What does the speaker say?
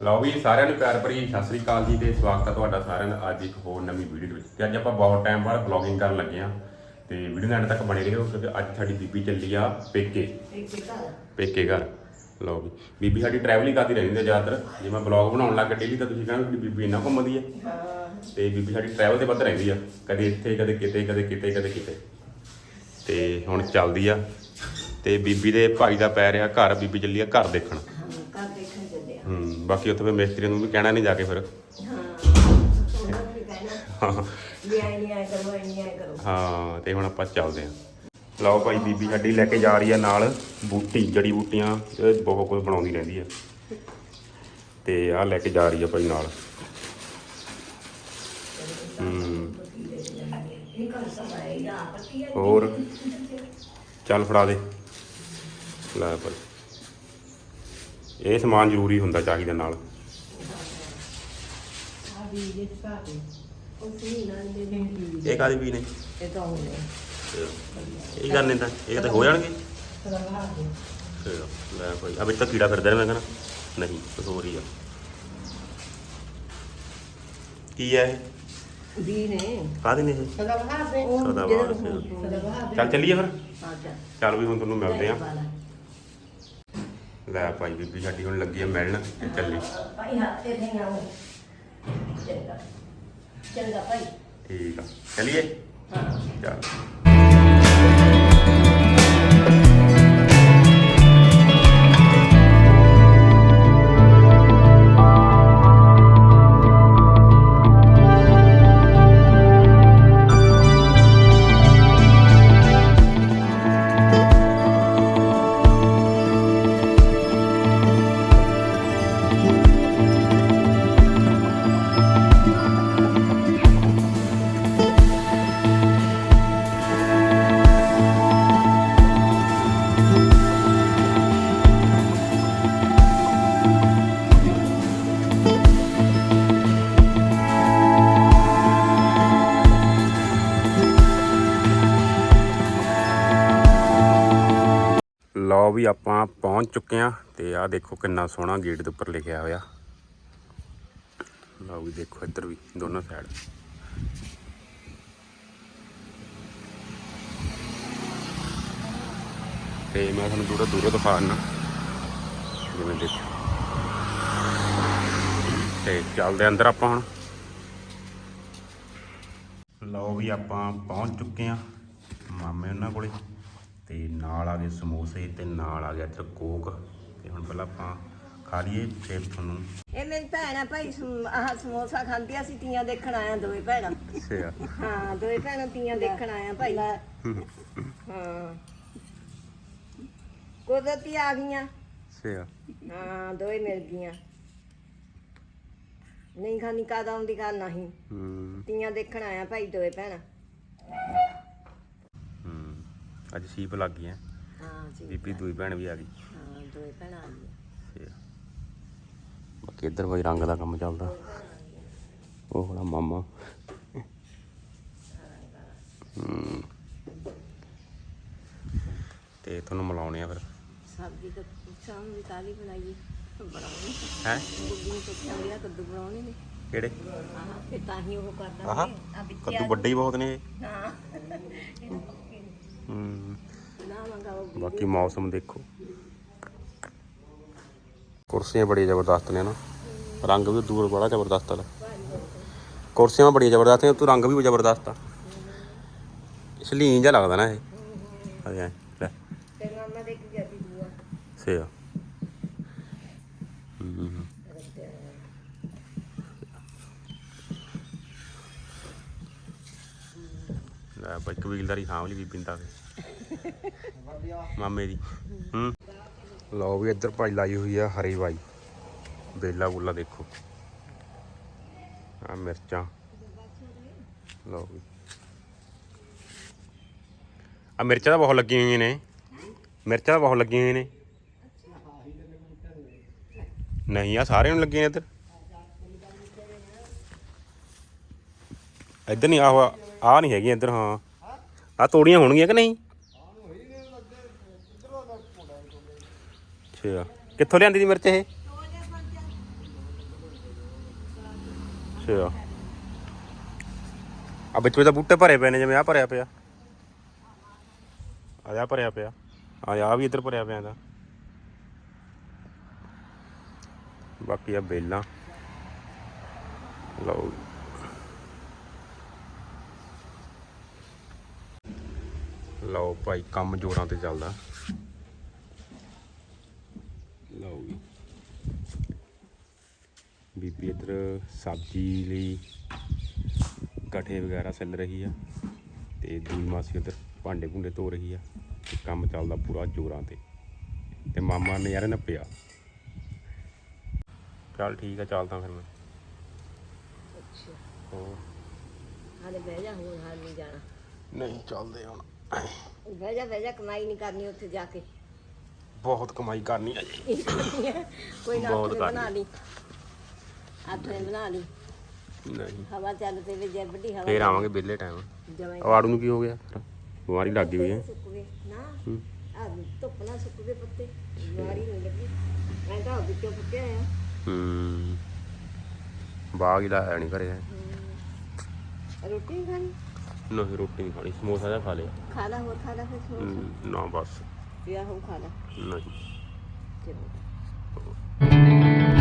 ਲਓ ਵੀ ਸਾਰਿਆਂ ਨੂੰ ਪਿਆਰ ਭਰੀ ਸਤਿ ਸ੍ਰੀ ਅਕਾਲ ਜੀ ਤੇ ਸਵਾਗਤ ਹੈ ਤੁਹਾਡਾ ਸਾਰਿਆਂ ਦਾ ਅੱਜ ਇੱਕ ਹੋਰ ਨਵੀਂ ਵੀਡੀਓ ਵਿੱਚ ਤੇ ਅੱਜ ਆਪਾਂ ਬਹੁਤ ਟਾਈਮ ਬਾਅਦ ਵਲੌਗਿੰਗ ਕਰਨ ਲੱਗੇ ਆ ਤੇ ਵੀਡੀਓ ਐਂਡ ਤੱਕ ਬਣੇ ਰਹੋ ਕਿਉਂਕਿ ਅੱਜ ਸਾਡੀ ਬੀਬੀ ਚੱਲੀ ਆ ਪੇਕੇ। ਪੇਕੇ ਘਰ। ਲਓ ਵੀ ਬੀਬੀ ਸਾਡੀ ਟਰੈਵਲਿੰਗ ਕਰਦੀ ਰਹਿੰਦੀ ਹੈ ਜ਼ਿਆਦਾਤਰ। ਜੇ ਮੈਂ ਵਲੌਗ ਬਣਾਉਣ ਲੱਗਾ ਡੇਲੀ ਤਾਂ ਤੁਸੀਂ ਕਹਿਣਾ ਕਿ ਬੀਬੀ ਇੰਨਾ ਘੁੰਮਦੀ ਹੈ। ਤੇ ਬੀਬੀ ਸਾਡੀ ਟਰੈਵਲ ਤੇ ਵੱਧ ਰਹਿੰਦੀ ਆ। ਕਦੇ ਇੱਥੇ ਕਦੇ ਕਿਤੇ ਕਦੇ ਕਿਤੇ ਕਦੇ ਕਿਤੇ। ਤੇ ਹੁਣ ਚੱਲਦੀ ਆ। ਤੇ ਬੀਬੀ ਦੇ ਭਾਈ ਦਾ ਪੈ ਰਿਹਾ ਘਰ ਬੀਬੀ ਚੱਲੀ ਆ ਘਰ ਦੇਖਣ। ਬਾਕੀ ਉੱਥੇ ਫਿਰ ਮਿਸਤਰੀ ਨੂੰ ਵੀ ਕਹਿਣਾ ਨਹੀਂ ਜਾ ਕੇ ਫਿਰ। ਹਾਂ ਹਾਂ ਤੇ ਹੁਣ ਆਪਾਂ ਚੱਲਦੇ ਆਂ ਲਓ ਭਾਈ ਬੀਬੀ ਸਾਡੀ ਲੈ ਕੇ ਜਾ ਰਹੀ ਆ ਨਾਲ ਬੂਟੀ ਜੜੀ ਬੂਟੀਆਂ ਇਹ ਬਹੁਤ ਕੁਝ ਬਣਾਉਂਦੀ ਰਹਿੰਦੀ ਆ। ਤੇ ਆਹ ਲੈ ਕੇ ਜਾ ਰਹੀ ਆ ਭਾਈ ਨਾਲ। ਹੋਰ? ਚੱਲ ਫੜਾ ਦੇ। ਲੈ ਭਾਈ। ਇਹ ਸਮਾਨ ਜ਼ਰੂਰੀ ਹੁੰਦਾ ਚਾਹੀਦਾ ਨਾਲ। ਆ ਵੀ ਜਿਸ ਪਾਤੇ ਉਸ ਨਹੀਂ ਨਾਲ ਦੇ ਦੇ ਇਹ ਕਾਦੀ ਵੀ ਨੇ? ਇਹ ਤਾਂ ਉਹਨੇ ਇਹ ਕਰਨੇ ਤਾਂ ਇਹ ਤਾਂ ਹੋ ਜਾਣਗੇ? ਲੈ ਭਾਈ ਅਬੇ ਤਾਂ ਕੀੜਾ ਫਿਰਦਾ ਮੈਂ ਕਹਿੰਦਾ ਨਹੀਂ ਕੁਛ ਹੋਰ ਹੀ ਆ। ਕੀ ਹੈ ਇਹ? ਵੀ ਨੇ। ਕਾਹਦੇ ਨੇ ਇਹ? ਸਲਵਾਰ ਦੇ। ਉਹ ਸਦਾਬਹਾਰ ਜਿਹੜਾ ਸੇ। ਸਲਵਾਰ ਦੇ। ਚੱਲ ਚੱਲੀਏ ਫਿਰ। ਹਾਂ ਚੱਲ। ਵੀ ਹੁਣ ਤੁਹਾਨੂੰ ਮਿਲਦੇ ਆ। ਲੈ ਭਾਈ ਬੀਬੀ ਸਾਡੀ ਹੁਣ ਲੱਗੀ ਆ ਮਿਲਣ ਤੇ ਚੱਲੀ। ਭਾਈ ਹੱਥ ਤੇ ਨਹੀਂ ਆਉਂ ਚੰਗਾ। ਚੰਗਾ ਭਾਈ। ਠੀਕ ਆ। ਚੱਲੀਏ? ਹਾਂ। ਚੱਲ। ਲਓ ਵੀ ਆਪਾਂ ਪਹੁੰਚ ਚੁੱਕੇ ਆ ਤੇ ਆਹ ਦੇਖੋ ਕਿੰਨਾ ਸੋਹਣਾ ਗੇਟ ਦੇ ਉੱਪਰ ਲਿਖਿਆ ਹੋਇਆ। ਲਓ ਵੀ ਦੇਖੋ ਇੱਧਰ ਵੀ, ਦੋਨੋਂ ਸਾਈਡ ਤੇ ਮੈਂ ਤੁਹਾਨੂੰ ਦੂਰੋਂ ਦੂਰੋਂ ਦਿਖਾ ਦਿੰਦਾ। ਜਿਵੇਂ ਦੇਖੋ। ਤੇ ਚੱਲਦੇ ਅੰਦਰ ਆਪਾਂ ਹੁਣ। ਲਓ ਵੀ ਆਪਾਂ ਪਹੁੰਚ ਚੁੱਕੇ ਆ ਮਾਮੇ ਉਹਨਾਂ ਕੋਲੇ। ਤੇ ਨਾਲ ਆ ਗਏ ਸਮੋਸੇ ਤੇ ਨਾਲ ਆ ਗਿਆ ਇੱਧਰ ਕੋਕ। ਤੇ ਹੁਣ ਪਹਿਲਾਂ ਆਪਾਂ ਖਾ ਲਈਏ ਫਿਰ ਤੁਹਾਨੂੰ। ਇਹ ਮੇਰੀ ਭੈਣ ਆ ਭਾਈ ਸਮ- ਆਹ ਸਮੋਸਾ ਖਾਂਦੀ ਆ, ਅਸੀਂ ਤੀਆਂ ਦੇਖਣ ਆਇਆ ਦੋਵੇਂ ਭੈਣਾਂ। ਸਿਆ ਹਾਂ ਦੋਵੇਂ ਭੈਣਾਂ ਤੀਆਂ ਦੇਖਣ ਆਇਆ ਭਾਈ। ਹਾਂ। ਕੁਦਰਤੀ ਆ ਗਈਆਂ। ਸਿਆ ਹਾਂ ਦੋਵੇਂ ਮਿਲ ਗਈਆਂ। ਨਹੀਂ ਖਾਨੀ ਕਾਦਾ ਆਉਂਦੀ ਗੱਲ ਨਹੀਂ। ਹੂੰ। ਤੀਆਂ ਦੇਖਣ ਆਇਆ ਭਾਈ ਦੋਵੇਂ ਭੈਣਾਂ। ਅੱਜ ਸੀਪ ਲੱਗ ਗਈ ਹੈ। ਹਾਂ ਜੀ ਬੀਬੀ ਦੂਈ ਭੈਣ ਵੀ ਆ ਗਈ। ਹਾਂ ਦੋਵੇਂ ਭੈਣਾਂ ਆ ਗਈਆਂ ਸਿਆ ਬਾਕੀ ਇੱਧਰ ਬਈ ਰੰਗ ਦਾ ਕੰਮ ਚੱਲਦਾ। ਉਹ ਹੋਣਾ ਮਾਮਾ। ਹੂੰ। ਤੇ ਤੁਹਾਨੂੰ ਮਿਲਾਉਣੇ ਆ ਫਿਰ। ਸਬਜ਼ੀ ਤਾਂ ਪੁੱਛਾਂ ਵੀ ਕਾਲੀ ਬਣਾਈਏ। ਬਣਾਉਣੀ। ਹੈ? ਗੁੱਡੀ ਨੂੰ ਪੁੱਛਿਆ ਵੀ ਆ ਕੱਦੂ ਬਣਾਉਣੇ ਨੇ। ਕਿਹੜੇ? ਆਹ ਫਿਰ ਤਾਂ ਹੀ ਉਹ ਕਰਦਾ ਆਹ ਆ ਵਿੱਚ ਕੱਦੂ ਵੱਡੇ ਹੀ ਬਹੁਤ ਨੇ। ਇਹ। ਹਾਂ। ਹੂੰ। ਬਾਕੀ ਮੌਸਮ ਦੇਖੋ। ਕੁਰਸੀਆਂ ਬੜੀਆਂ ਜ਼ਬਰਦਸਤ ਨੇ ਨਾ। ਰੰਗ ਵੀ ਦੂਰ ਬੜਾ ਜ਼ਬਰਦਸਤ ਆ। ਕੁਰਸੀਆਂ ਬੜੀਆਂ ਜ਼ਬਰਦਸਤ ਨੇ ਤੂੰ ਰੰਗ ਵੀ ਜ਼ਬਰਦਸਤ ਆ। ਸਲੀਨ ਜਿਹਾ ਲੱਗਦਾ ਨਾ ਇਹ। ਆ ਜਾ ਲੈ। ਦੇ ਹੂੰ ਲੈ ਬਾਈ ਕਬੀਲਦਾਰੀ ਸਾਂਭ ਲਈ ਬੀਬੀ ਫਿਰ। ਮਾਮੇ ਦੀ। ਹੂੰ। ਲਓ ਵੀ ਇੱਧਰ ਭਾਈ ਲਾਈ ਹੋਈ ਆ ਹਰੀ ਬਾਈ। ਬੇਲਾ ਬੁੱਲਾ ਦੇਖੋ। ਆ ਮਿਰਚਾਂ। ਲਓ ਵੀ। ਆ ਮਿਰਚਾਂ ਤਾਂ ਬਹੁਤ ਲੱਗੀਆਂ ਹੋਈਆਂ ਨੇ। ਮਿਰਚਾਂ ਤਾਂ ਬਹੁਤ ਲੱਗੀਆਂ ਹੋਈਆਂ ਨੇ। ਨਹੀਂ ਆ ਸਾਰਿਆਂ ਨੂੰ ਲੱਗੀਆਂ ਇੱਧਰ। ਇੱਧਰ ਨਹੀਂ, ਆਹ ਆ ਨਹੀਂ ਹੈਗੀ ਇੱਧਰ, ਹਾਂ। ਆ ਤੋੜੀਆਂ ਹੋਣਗੀਆਂ ਕਿ ਨਹੀਂ? ਅੱਛਾ। ਕਿੱਥੋਂ ਲਿਆਂਦੀ ਦੀ ਮਿਰਚ ਇਹ? ਅੱਛਾ। ਆ ਵਿੱਚ ਵਿੱਚ ਤਾਂ ਬੂਟੇ ਭਰੇ ਪਏ ਨੇ ਜਿਵੇਂ ਆ ਭਰਿਆ ਪਿਆ। ਆ ਜਾ ਭਰਿਆ ਪਿਆ। ਆ ਆ ਵੀ ਇੱਧਰ ਭਰਿਆ ਪਿਆ ਦਾ ਬਾਕੀ ਆ ਬੇਲਾਂ। ਲਓ ਲਓ ਭਾਈ ਕੰਮ ਜੋਰਾਂ ਤੇ ਚੱਲਦਾ ਲਓ ਜੀ ਬੀਬੀ ਇੱਧਰ ਸਬਜ਼ੀ ਲਈ ਕਠੇ ਵਗੈਰਾ ਸਿਲ ਰਹੀ ਆ ਤੇ ਦੂਜੀ ਮਾਸੀ ਉੱਧਰ ਭਾਂਡੇ ਭੁੰਡੇ ਧੋ ਰਹੀ ਆ ਕੰਮ ਚੱਲਦਾ ਪੂਰਾ ਜੋਰਾਂ ਤੇ ਤੇ ਮਾਮਾ ਨਜ਼ਾਰੇ ਨਾ ਪਿਆ ਚੱਲ ਠੀਕ ਆ ਚੱਲਦਾ ਫਿਰ ਮੈਂ। ਅੱਛਾ। ਹੋਰ? ਹਾਲੇ ਬਹਿ ਜਾ ਹੁਣ ਹਾਲ ਨਹੀਂ ਜਾਣਾ। ਨਹੀਂ ਚੱਲਦੇ ਹੁਣ। ਬਹਿ ਜਾ ਬਹਿ ਜਾ ਕਮਾਈ ਨਹੀਂ ਕਰਨੀ ਉੱਥੇ ਜਾ ਕੇ। ਬਹੁਤ ਕਮਾਈ ਕਰਨੀ ਆ ਜੀ। ਕੋਈ ਨਾ। ਬਣਾ ਲਈ। ਆਪਣੇ ਬਣਾ ਲਈ ਨਹੀਂ। ਹਵਾ ਚੱਲ ਤੇ ਵੀ ਜੇ ਵੱਡੀ ਹਵਾ ਫੇਰ ਆਵਾਂਗੇ ਵਿਹਲੇ ਟਾਈਮ ਜਮਾਈ ਆੜੂ ਨੂੰ ਕੀ ਹੋ ਗਿਆ? ਫਿਰ ਬਿਮਾਰੀ ਲੱਗ ਗਈ ਹੋਈ ਹੈ। ਸੁੱਕ ਗਏ ਨਾ ਹੂੰ। ਆ ਧੁੱਪ ਨਾਲ ਸੁੱਕ ਗਏ ਪੱਤੇ। ਬਿਮਾਰੀ ਨਹੀਂ ਲੱਗੀ। ਮੈਂ ਤਾਂ ਵਿੱਚੋਂ ਪੁੱਟਿਆ ਆ ਹੂੰ। ਬਾਗ ਹੀ ਲਾਇਆ ਨਹੀਂ ਘਰੇ ਰੋਟੀ ਨਹੀਂ ਖਾਣੀ? ਨਹੀਂ ਰੋਟੀ ਨਹੀਂ ਖਾਣੀ। ਸਮੋਸਾ ਜਿਹਾ ਖਾ ਲਿਆ। ਖਾ ਲਾ ਹੋਰ ਖਾ ਲਾ ਫਿਰ ਸਮੋਸਾ। ਹੂੰ, ਨਾ ਬਸ। ਪਿਆ ਹੋ ਖਾ ਲਾ। ਨਹੀਂ। ਚਲੋ।